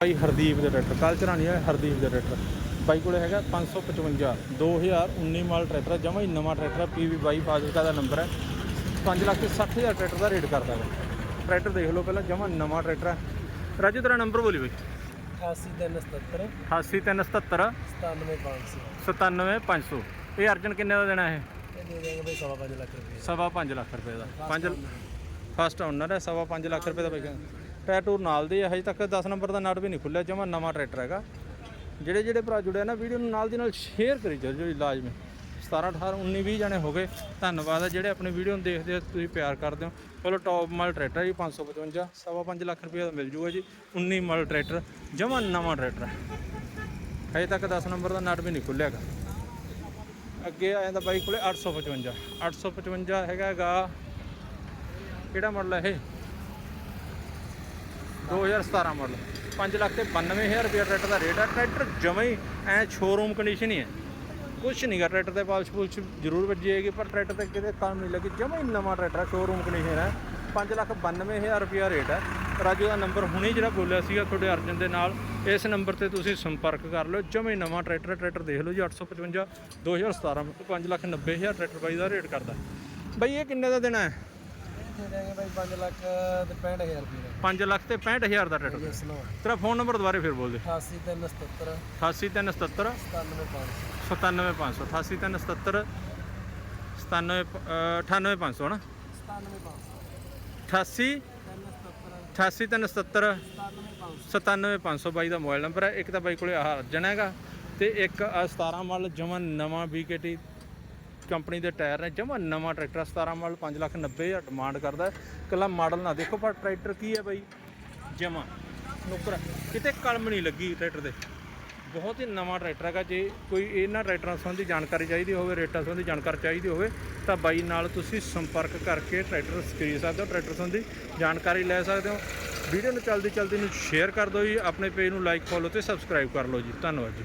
ਬਾਈ ਹਰਦੀਪ ਦੇ ਟਰੈਕਟਰ ਕੱਲ ਚਰਾਣੀ ਹੈ ਹਰਦੀਪ ਦੇ ਟਰੈਕਟਰ। ਬਾਈ ਕੋਲੇ ਹੈਗਾ 555 2019 ਮਾਡਲ ਟਰੈਕਟਰ ਹੈ ਜਮਾ ਹੀ ਨਵਾਂ ਟਰੈਕਟਰ ਹੈ ਪੀਵੀ ਬਾਈ ਫਾਜ਼ਿਲਕਾ ਦਾ ਨੰਬਰ ਹੈ 5 ਲੱਖ ਤੇ 60000 ਟਰੈਕਟਰ ਦਾ ਰੇਟ ਕਰਦਾ ਹੈ ਟਰੈਕਟਰ ਦੇਖ ਲਓ ਪਹਿਲਾਂ ਜਮਾ ਨਵਾਂ ਟਰੈਕਟਰ ਹੈ ਰਾਜੂ ਤੇਰਾ ਨੰਬਰ ਬੋਲੀ ਬਾਈ। 8377 88377 97500 97500 ਇਹ ਅਰਜਨ ਕਿੰਨੇ ਦਾ ਦੇਣਾ ਇਹ? ਇਹ ਦੇ ਦੇਂਗੇ ਬਈ 5 ਲੱਖ ਰੁਪਏ ਸਵਾ 5 ਲੱਖ ਰੁਪਏ ਦਾ। 5 ਫਸਟ ਓਨਰ ਹੈ ਸਵਾ 5 ਲੱਖ ਰੁਪਏ ਦਾ ਬਾਈ। ਟਾਇਰ ਟੂਰ ਨਾਲ ਦੇ ਆ, ਹਜੇ ਤੱਕ 10 ਨੰਬਰ ਦਾ ਨਟ ਵੀ ਨਹੀਂ ਖੁੱਲਿਆ ਜਮਾ ਨਵਾਂ ਟਰੈਕਟਰ ਹੈਗਾ। ਜਿਹੜੇ ਜਿਹੜੇ ਭਰਾ ਜੁੜਿਆ ਨਾ ਵੀਡੀਓ ਨੂੰ ਨਾਲ ਦੀ ਨਾਲ ਸ਼ੇਅਰ ਕਰੀ ਚੱਲ ਜੀ ਲਾਜ਼ਮੀ। 17 18 19 20 ਜਣੇ ਹੋ ਗਏ। ਧੰਨਵਾਦ ਹੈ ਜਿਹੜੇ ਆਪਣੀ ਵੀਡੀਓ ਨੂੰ ਦੇਖਦੇ ਹੋ ਤੁਸੀਂ ਪਿਆਰ ਕਰਦੇ ਹੋ। ਚਲੋ ਟੌਪ ਮਾਲ ਟਰੈਕਟਰ ਜੀ 555 ਸਵਾ 5 ਲੱਖ ਰੁਪਏ ਦਾ ਮਿਲ ਜੂਗਾ ਜੀ। 19 ਮਾਲ ਟਰੈਕਟਰ ਜਮਾ ਨਵਾਂ ਟਰੈਕਟਰ ਹਜੇ ਤੱਕ 10 ਨੰਬਰ ਦਾ ਨਟ ਵੀ ਨਹੀਂ ਖੁੱਲਿਆਗਾ ਅੱਗੇ ਆ ਜਾਂਦਾ ਬਾਈ ਕੋਲੇ 855 855 ਹੈਗਾਗਾ ਕਿਹੜਾ ਮਾਡਲ ਹੈ ਇਹ? 2017 ਮਾਡਲ 5 ਲੱਖ ਤੇ 92000 ਰੁਪਏ ਟਰੈਕਟਰ ਦਾ ਰੇਟ ਹੈ ਟਰੈਕਟਰ ਜਮਾਂ ਹੀ ਐ ਸ਼ੋਰੂਮ ਕੰਡੀਸ਼ਨ ਹੀ ਹੈ ਕੁਛ ਨਹੀਂਗਾ ਟਰੈਕਟਰ ਤੇ ਪਾਲਸ ਪੁਲਿਸ਼ ਜ਼ਰੂਰ ਵੱਜੀ ਹੈਗੀ ਪਰ ਟਰੈਕਟਰ ਤੇ ਕਿਤੇ ਕੰਮ ਨਹੀਂ ਲੱਗੀ। ਜਮਾਂ ਹੀ ਨਵਾਂ ਟਰੈਕਟਰ ਹੈ ਸ਼ੋਰੂਮ ਕੰਡੀਸ਼ਨ ਹੈ 5 ਲੱਖ 92000 ਰੁਪਏ ਰੇਟ ਹੈ ਰਾਜੂ ਦਾ ਨੰਬਰ ਹੁਣੇ ਜਿਹੜਾ ਬੋਲਿਆ ਸੀਗਾ ਤੁਹਾਡੇ ਅਰਜਨ ਦੇ ਨਾਲ, ਇਸ ਨੰਬਰ ਤੇ ਤੁਸੀਂ ਸੰਪਰਕ ਕਰ ਲਓ। ਜਮਾਂ ਨਵਾਂ ਟਰੈਕਟਰ ਹੈ। ਟਰੈਕਟਰ ਦੇਖ ਲਓ ਜੀ 855 2017 5 ਲੱਖ 90000 ਟਰੈਕਟਰ ਬਾਈ ਦਾ ਰੇਟ ਕਰਦਾ। ਬਈ, ਇਹ ਕਿੰਨੇ ਦਾ ਦੇਣਾ ਹੈ? ਦੇ ਦੇਂਗੇ ਬਈ 5 ਲੱਖ ਤੇ 65000 ਰੁਪਏ ਦਾ 5 ਲੱਖ ਤੇ 65000 ਦਾ ਟਰੈਕਟਰ। ਯੈਸ ਨੋ ਤੇਰਾ ਫੋਨ ਨੰਬਰ ਦੁਬਾਰੇ ਫਿਰ ਬੋਲ ਦੇ। 8377 88377 97500 97500 88377 97 98500 ਨਾ 97500 88 88377 97500 97500 ਬਾਈ ਦਾ ਮੋਬਾਈਲ ਨੰਬਰ ਹੈ। ਇੱਕ ਤਾਂ ਬਾਈ ਕੋਲੇ ਆਹ ਅਰਜਨ ਹੈਗਾ। ਤੇ ਇੱਕ ਆਹ 17 ਮਾਡਲ ਜਮਾ ਨਵਾਂ BKT ਕੰਪਨੀ ਦੇ ਟਾਇਰ ਨੇ ਜਮਾ ਨਵਾਂ ਟਰੈਕਟਰ 17 ਮਾਡਲ 5 ਲੱਖ 90 ਹਜ਼ਾਰ ਡਿਮਾਂਡ ਕਰਦਾ ਹੈ। ਇਕੱਲਾ ਮਾਡਲ ਨਾ ਦੇਖੋ, ਪਰ ਟਰੈਕਟਰ ਕੀ ਹੈ ਬਾਈ? ਜਮਾ ਨੁਕਰ ਕਿਤੇ ਕਲਮ ਨਹੀਂ ਲੱਗੀ ਟਰੈਕਟਰ ਦੇ ਬਹੁਤ ਹੀ ਨਵਾਂ ਟਰੈਕਟਰ ਹੈਗਾ। ਜੇ ਕੋਈ ਇਹਨਾਂ ਟਰੈਕਟਰਾਂ ਸੰਬੰਧੀ ਜਾਣਕਾਰੀ ਚਾਹੀਦੀ ਹੋਵੇ, ਰੇਟਾਂ ਸੰਬੰਧੀ ਜਾਣਕਾਰੀ ਚਾਹੀਦੀ ਹੋਵੇ, ਤਾਂ ਬਾਈ ਨਾਲ ਤੁਸੀਂ ਸੰਪਰਕ ਕਰਕੇ ਟਰੈਕਟਰ ਖਰੀਦ ਸਕਦੇ ਹੋ, ਟਰੈਕਟਰ ਸੰਬੰਧੀ ਜਾਣਕਾਰੀ ਲੈ ਸਕਦੇ ਹੋ। ਵੀਡੀਓ ਨੂੰ ਚਲਦੀ ਚਲਦੀ ਨੂੰ ਸ਼ੇਅਰ ਕਰ ਦਿਓ ਜੀ। ਆਪਣੇ ਪੇਜ ਨੂੰ ਲਾਈਕ ਫੋਲੋ ਤੇ ਸਬਸਕ੍ਰਾਈਬ ਕਰ ਲਓ ਜੀ। ਧੰਨਵਾਦ ਜੀ।